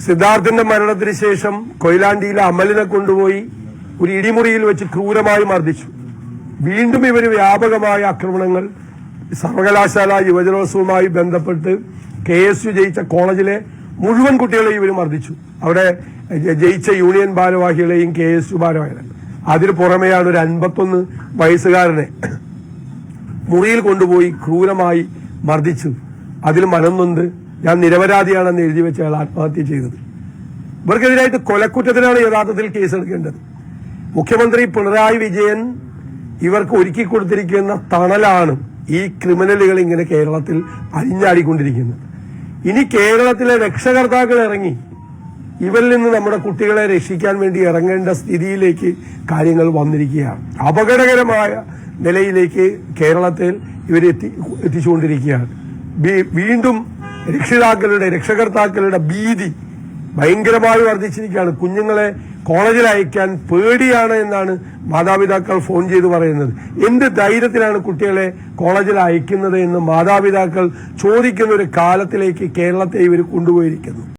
സിദ്ധാർത്ഥിന്റെ മരണത്തിന് ശേഷം കൊയിലാണ്ടിയിലെ അമലിനെ കൊണ്ടുപോയി ഒരു ഇടിമുറിയിൽ വെച്ച് ക്രൂരമായി മർദ്ദിച്ചു. വീണ്ടും ഇവർ വ്യാപകമായ ആക്രമണങ്ങൾ സർവകലാശാല യുവജനോത്സവവുമായി ബന്ധപ്പെട്ട് കെ എസ് യു ജയിച്ച കോളേജിലെ മുഴുവൻ കുട്ടികളെയും ഇവർ മർദ്ദിച്ചു. അവിടെ ജയിച്ച യൂണിയൻ ഭാരവാഹികളെയും കെ എസ് യു ഭാരവാഹികളെ. അതിന് പുറമെയാണ് ഒരു അൻപത്തൊന്ന് വയസ്സുകാരനെ മുറിയിൽ കൊണ്ടുപോയി ക്രൂരമായി മർദ്ദിച്ചു. അതിൽ മനംനൊന്ത് ഞാൻ നിരപരാധിയാണെന്ന് എഴുതി വെച്ച അയാൾ ആത്മഹത്യ ചെയ്തത്. ഇവർക്കെതിരായിട്ട് കൊലക്കുറ്റത്തിനാണ് യഥാർത്ഥത്തിൽ കേസെടുക്കേണ്ടത്. മുഖ്യമന്ത്രി പിണറായി വിജയൻ ഇവർക്ക് ഒരുക്കി കൊടുത്തിരിക്കുന്ന തണലാണ് ഈ ക്രിമിനലുകൾ ഇങ്ങനെ കേരളത്തിൽ അഴിഞ്ഞാടിക്കൊണ്ടിരിക്കുന്നത് ഇനി കേരളത്തിലെ രക്ഷകർത്താക്കൾ ഇറങ്ങി ഇവരിൽ നിന്ന് നമ്മുടെ കുട്ടികളെ രക്ഷിക്കാൻ വേണ്ടി ഇറങ്ങേണ്ട സ്ഥിതിയിലേക്ക് കാര്യങ്ങൾ വന്നിരിക്കുകയാണ്. അപകടകരമായ നിലയിലേക്ക് കേരളത്തിൽ ഇവരെത്തി എത്തിച്ചുകൊണ്ടിരിക്കുകയാണ്. വീണ്ടും രക്ഷിതാക്കളുടെ രക്ഷകർത്താക്കളുടെ ഭീതി ഭയങ്കരമായി വർദ്ധിച്ചിരിക്കുകയാണ്. കുഞ്ഞുങ്ങളെ കോളേജിൽ അയക്കാൻ പേടിയാണ് എന്നാണ് മാതാപിതാക്കൾ ഫോൺ ചെയ്ത് പറയുന്നത്. എന്ത് ധൈര്യത്തിലാണ് കുട്ടികളെ കോളേജിൽ അയക്കുന്നത് എന്ന് മാതാപിതാക്കൾ ചോദിക്കുന്ന ഒരു കാലത്തിലേക്ക് കേരളത്തെ ഇവർ കൊണ്ടുപോയിരിക്കുന്നു.